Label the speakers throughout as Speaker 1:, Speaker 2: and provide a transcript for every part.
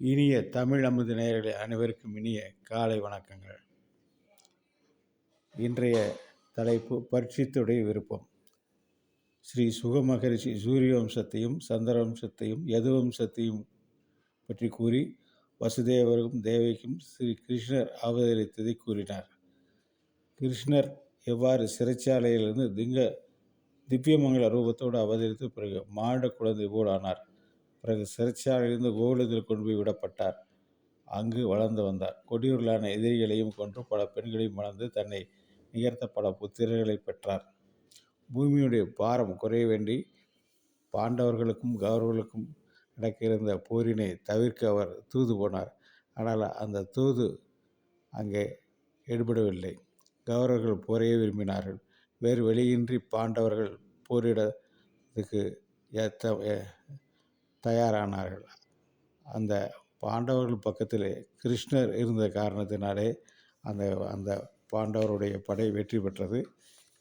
Speaker 1: இனிய தமிழ் அமுது நேயர்களே அனைவருக்கும் இனிய காலை வணக்கங்கள். இன்றைய தலைப்பு பரீட்சித்துடைய விருப்பம். ஸ்ரீ சுகமகரிஷி சூரிய வம்சத்தையும் சந்திர வம்சத்தையும் பற்றி கூறி வசுதேவருக்கும் தேவிக்கும் ஸ்ரீ கிருஷ்ணர் அவதரித்ததை கூறினார். கிருஷ்ணர் எவ்வாறு சிறைச்சாலையிலிருந்து திங்க திவ்யமங்கல ரூபத்தோடு அவதரித்து பிறகு மாண்ட குழந்தை போல் ஆனார். பிறகு சிறைச்சாலையிலிருந்து கோகுலத்தில் கொண்டு போய் விடப்பட்டார். அங்கு வளர்ந்து வந்தார். கொடியூர்களான எதிரிகளையும் கொன்று பல பெண்களையும் வளர்ந்து தன்னை நிகர்த்த பல புத்திரர்களை பெற்றார். பூமியுடைய பாரம் குறைய வேண்டி பாண்டவர்களுக்கும் கௌரவர்களுக்கும் நடக்கிருந்த போரினை தவிர்க்க அவர் தூது போனார். ஆனால் அந்த தூது அங்கே ஈடுபடவில்லை. கௌரவர்கள் போரையே விரும்பினார்கள். வேறு வழியின்றி பாண்டவர்கள் போரிடத்துக்கு ஏற்ற தயாரானார்கள். அந்த பாண்டவர்கள் பக்கத்தில் கிருஷ்ணர் இருந்த காரணத்தினாலே அந்த அந்த பாண்டவருடைய படை வெற்றி பெற்றது.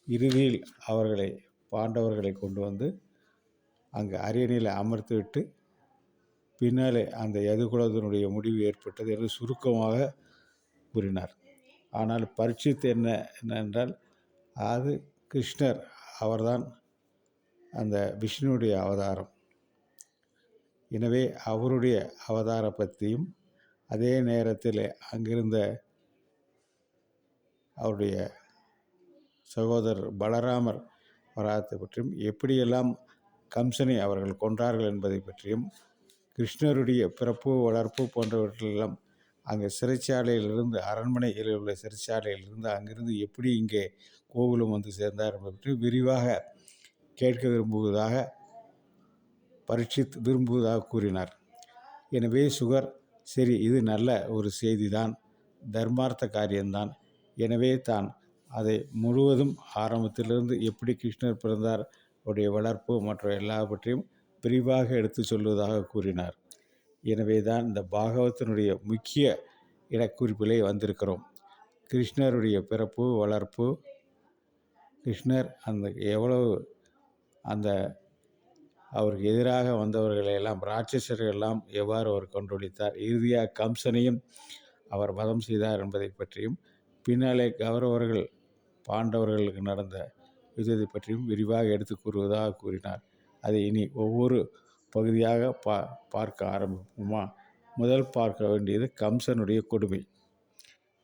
Speaker 1: இறுதியில் அவர்களை பாண்டவர்களை கொண்டு வந்து அங்கு அரியணையில் அமர்த்து விட்டு பின்னாலே அந்த யதுகுலத்தினுடைய முடிவு ஏற்பட்டது என்று சுருக்கமாக கூறினார். ஆனால் பரீட்சித்து என்ன என்னென்றால் அது கிருஷ்ணர் அவர்தான் அந்த விஷ்ணுடைய அவதாரம். எனவே அவருடைய அவதார பற்றியும் அதே நேரத்தில் அங்கிருந்த அவருடைய சகோதரர் பலராமர் வராத்தை பற்றியும் எப்படியெல்லாம் கம்சனை அவர்கள் கொன்றார்கள் என்பதை பற்றியும் கிருஷ்ணருடைய பிறப்பு வளர்ப்பு போன்றவற்றெல்லாம் அங்கே சிறைச்சாலையிலிருந்து அரண்மனையில் உள்ள சிறைச்சாலையிலிருந்து அங்கிருந்து எப்படி இங்கே கோகுலம் வந்து சேர்ந்தார் என்பதை பற்றி விரிவாக கேட்க விரும்புவதாக பரீட்சித் விரும்புவதாக கூறினார். எனவே சுகர் சரி இது நல்ல ஒரு செய்தி தான் தர்மார்த்த காரியம்தான். எனவே தான் அதை முழுவதும் ஆரம்பத்திலிருந்து எப்படி கிருஷ்ணர் பிறந்தார் அவருடைய வளர்ப்பு மற்ற எல்லாவற்றையும் விரிவாக எடுத்து சொல்வதாக கூறினார். எனவே தான் இந்த பாகவத்தினுடைய முக்கிய இடக்குறிப்பிலே வந்திருக்கிறோம். கிருஷ்ணருடைய பிறப்பு வளர்ப்பு கிருஷ்ணர் அந்த எவ்வளவு அந்த அவருக்கு எதிராக வந்தவர்களை எல்லாம் ராட்சசர்கள் எல்லாம் எவ்வாறு அவர் கொன்றொழித்தார் இறுதியாக கம்சனையும் அவர் வதம் செய்தார் என்பதை பற்றியும் பின்னாலே கௌரவர்கள் பாண்டவர்களுக்கு நடந்த யுத்தத்தை பற்றியும் விரிவாக எடுத்து கூறுவதாக கூறினார். அதை இனி ஒவ்வொரு பகுதியாக பா பார்க்க ஆரம்பிப்போமா? முதல் பார்க்க வேண்டியது கம்சனுடைய கொடுமை.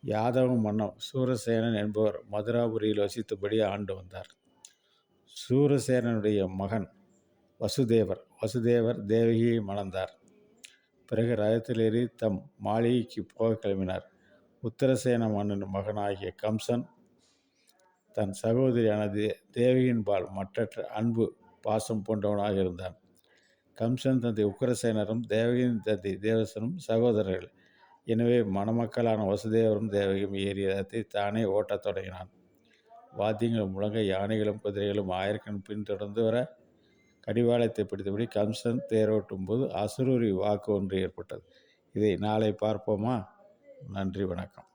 Speaker 1: யாதவ மன்னன் சூரசேனன் என்பவர் மதுராபுரியில் வசித்தபடி ஆண்டு வந்தார். சூரசேனனுடைய மகன் வசுதேவர். வசுதேவர் தேவகியை மணந்தார். பிறகு ரதத்திலேறி தம் மாளிகைக்கு போக கிளம்பினார். உத்தரசேன மன்னன் மகனாகிய கம்சன் தன் சகோதரியான தே தேவகியின்பால் மற்றற்ற அன்பு பாசம் போன்றவனாக இருந்தான். கம்சன் தந்தை உக்கரசேனரும் தேவகியின் தந்தை தேவசனும் சகோதரர்கள். எனவே மணமக்களான வசுதேவரும் தேவகியும் ஏறிய ரதத்தை தானே ஓட்டத் தொடங்கினான். வாத்தியங்கள் முழங்க யானைகளும் குதிரைகளும் ஆயிரக்கண் பின்தொடர்ந்து வர கடிவாளத்தை பிடித்தபடி கம்சன் தேரோட்டும் போது அசுரூரி வாக்கு ஒன்று ஏற்பட்டது. இதை நாளை பார்ப்போமா? நன்றி வணக்கம்.